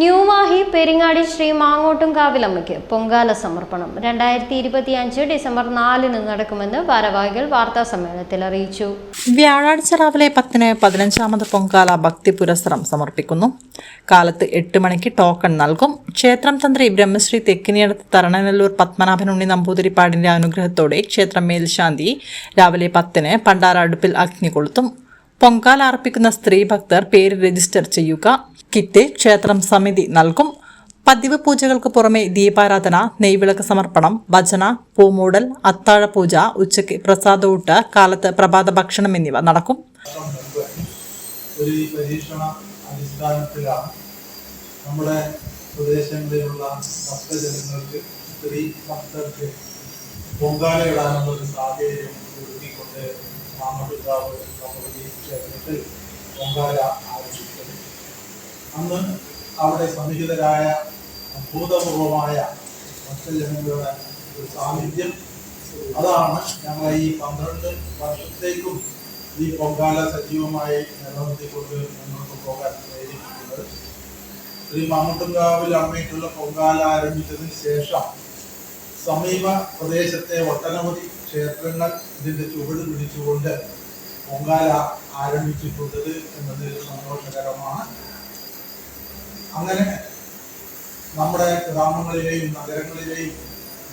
ന്യൂമാഹി പെരിങ്ങാടി ശ്രീ മാങ്ങോട്ടും കാവിലമ്മയ്ക്ക് പൊങ്കാല സമർപ്പണം. രണ്ടായിരത്തി ഇരുപത്തി അഞ്ച് ഡിസംബർ നാലിന് നടക്കുമെന്ന് ഭാരവാഹികൾ വാർത്താ സമ്മേളനത്തിൽ അറിയിച്ചു. വ്യാഴാഴ്ച രാവിലെ പത്തിന് പതിനഞ്ചാമത് പൊങ്കാല ഭക്തി പുരസ്സരം സമർപ്പിക്കുന്നു. കാലത്ത് എട്ട് മണിക്ക് ടോക്കൺ നൽകും. ക്ഷേത്രം തന്ത്രി ബ്രഹ്മശ്രീ തെക്കിനിയടത്ത് തരണനെല്ലൂർ പത്മനാഭൻ ഉണ്ണി നമ്പൂതിരിപ്പാടിന്റെ അനുഗ്രഹത്തോടെ ക്ഷേത്രം മേൽശാന്തി രാവിലെ പത്തിന് പണ്ടാര അടുപ്പിൽ അഗ്നി കൊളുത്തും. പൊങ്കാല അർപ്പിക്കുന്ന സ്ത്രീ ഭക്തർ പേര് രജിസ്റ്റർ ചെയ്യുക. കിറ്റ് ക്ഷേത്രം സമിതി നൽകും. പതിവ് പൂജകൾക്ക് പുറമെ ദീപാരാധന നെയ്വിളക്ക് സമർപ്പണം ഭജന പൂമൂടൽ അത്താഴ പൂജ ഉച്ചയ്ക്ക് പ്രസാദൂട്ട് കാലത്ത് പ്രഭാത ഭക്ഷണം എന്നിവ നടക്കും. ഒരു അടിസ്ഥാനത്തിലാണ് നമ്മുടെ സാഹചര്യം ഒരുക്കിക്കൊണ്ട് മാമപിതാവ് ഭഗവതി ക്ഷേത്രത്തിൽ പൊങ്കാല അന്ന് അവിടെ സന്നിഹിതരായ ഭൂതപൂർവമായ ഭക്തജനങ്ങളുടെ ഒരു സാന്നിധ്യം. അതാണ് ഞങ്ങളെ ഈ പന്ത്രണ്ട് വർഷത്തേക്കും ഈ പൊങ്കാല സജീവമായി നിലനിർത്തിക്കൊണ്ട് മുന്നോട്ട് പോകാൻ പ്രേരിപ്പിക്കുന്നത്. ശ്രീ മാമുട്ടുംകാവിൽ അമ്മയിട്ടുള്ള പൊങ്കാല ആരംഭിച്ചതിന് ശേഷം സമീപ പ്രദേശത്തെ ഒട്ടനവധി ക്ഷേത്രങ്ങൾ ഇതിന്റെ ചുവട് പിടിച്ചുകൊണ്ട് പൊങ്കാല ആരംഭിച്ചിട്ടുള്ളത് എന്നത് സന്തോഷകരമാണ്. അങ്ങനെ നമ്മുടെ ഗ്രാമങ്ങളിലെയും നഗരങ്ങളിലെയും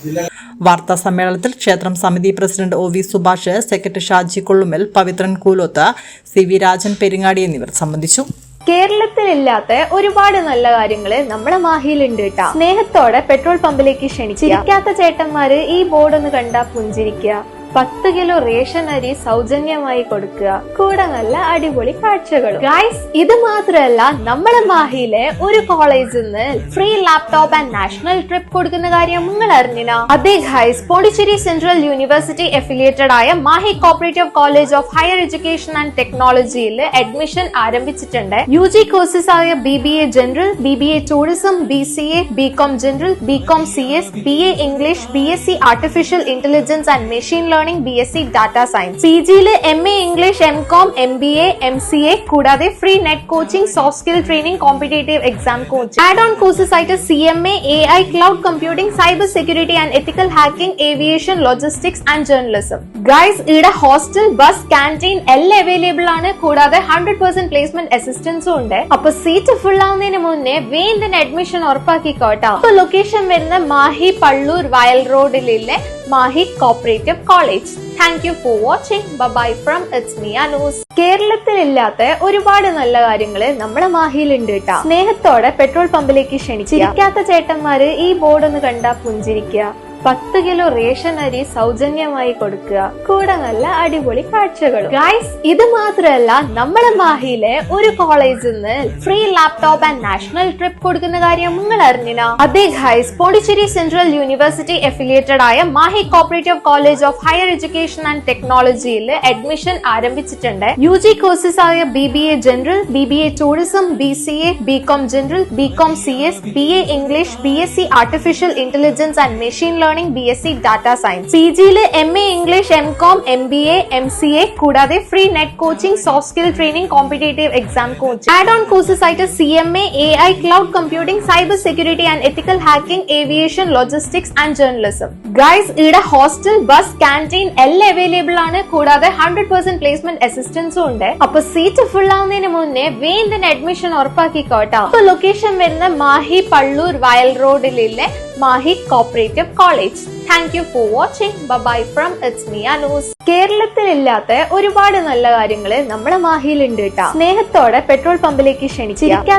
ജില്ല വാർത്താ സമ്മേളനത്തിൽ ക്ഷേത്രം സമിതി president O V Subhash secretary Shaji Kollumal Pavithran Kooloth C V Rajan Peringadi എന്നിവർ സംബന്ധിച്ചു. കേരളത്തിലില്ലാത്ത ഒരുപാട് നല്ല കാര്യങ്ങൾ നമ്മുടെ മാഹിയിലുണ്ട് കേട്ടാ. സ്നേഹത്തോടെ പെട്രോൾ പമ്പിലേക്ക് ക്ഷണിച്ചിരിക്കാത്ത ചേട്ടന്മാര് ഈ ബോർഡ് ഒന്ന് കണ്ടാ പുഞ്ചിരിക്കുക. പത്ത് കിലോ റേഷൻ അരി സൗജന്യമായി കൊടുക്കുക. കൂടെ നല്ല അടിപൊളി കാഴ്ചകളും. ഗൈസ് ഇത് മാത്രമല്ല നമ്മുടെ മാഹിയിലെ ഒരു കോളേജിൽ നിന്ന് free laptop and national trip കൊടുക്കുന്ന കാര്യം നിങ്ങൾ അറിഞ്ഞിനാ അതെ guys Pondicherry central university affiliated ആയ Mahe cooperative college of higher education and ടെക്നോളജിയിൽ അഡ്മിഷൻ ആരംഭിച്ചിട്ടുണ്ട്. യു ജി കോഴ്സസ് ആയ B B A general B B A tourism B C A B com general B com C S B A English B S C artificial intelligence and machine learning B S C data science P ജിയിൽ M A English M com M B A M C A കൂടാതെ free net coaching soft skill training competitive exam coaching add on courses ആയിട്ട് C M A A I cloud computing cyber security and ethical hacking aviation logistics and journalism guys ഇവിടെ hostel bus canteen എല്ലാം available ആണ്. കൂടാതെ hundred percent placement അസിസ്റ്റൻസും ഉണ്ട്. അപ്പൊ seat full ആവുന്നതിന് മുന്നേ വേഗം അഡ്മിഷൻ ഉറപ്പാക്കിക്കോട്ടോ. അപ്പൊ ലൊക്കേഷൻ വരുന്ന മാഹി പള്ളൂർ വയൽ റോഡിലെ Mahe cooperative college thank you for watching bye from it's me Anoos കേരളത്തിലില്ലാത്ത ഒരുപാട് നല്ല കാര്യങ്ങൾ നമ്മുടെ മാഹിയിലുണ്ട് കേട്ടാ. സ്നേഹത്തോടെ പെട്രോൾ പമ്പിലേക്ക് ക്ഷണിച്ചിരിക്കാത്ത ചേട്ടന്മാര് ഈ ബോർഡ് ഒന്ന് കണ്ടാ പുഞ്ചിരിക്കുക. പത്ത് കിലോ റേഷൻ അരി സൗജന്യമായി കൊടുക്കുക. കൂടെ നല്ല അടിപൊളി കാഴ്ചകളും. ഗൈസ് ഇത് മാത്രമല്ല നമ്മുടെ മാഹിയിലെ ഒരു കോളേജിൽ നിന്ന് free laptop and national trip കൊടുക്കുന്ന കാര്യം നിങ്ങൾ അറിഞ്ഞിനാ അതെ guys Pondicherry central university affiliated ആയ Mahe cooperative college of higher education and ടെക്നോളജിയിൽ അഡ്മിഷൻ ആരംഭിച്ചിട്ടുണ്ട്. യു ജി കോഴ്സസ് ആയ B B A general B B A tourism B C A B com general B com C S B A English B S C artificial intelligence and machine learning B S C data science P ജിയിൽ M A English M com M B A M C A കൂടാതെ free net coaching soft skill training competitive exam coaching add on courses ആയിട്ട് C M A A I cloud computing cyber security and ethical hacking aviation logistics and journalism guys ഇവിടെ hostel bus canteen എല്ലാം available ആണ്. കൂടാതെ hundred percent placement അസിസ്റ്റൻസും ഉണ്ട്. അപ്പൊ seat full ആവുന്നതിന് മുന്നേ വേഗം അഡ്മിഷൻ ഉറപ്പാക്കിക്കോട്ടെ. അപ്പൊ ലൊക്കേഷൻ വരുന്ന മാഹി പള്ളൂർ വയൽ റോഡിലെ Mahe cooperative college thank you for watching bye from it's me Anoos കേരളത്തിലില്ലാത്ത ഒരുപാട് നല്ല കാര്യങ്ങൾ നമ്മുടെ മാഹിയിലുണ്ട് കേട്ടാ സ്നേഹത്തോടെ പെട്രോൾ പമ്പിലേക്ക് ക്ഷണിക്കുക.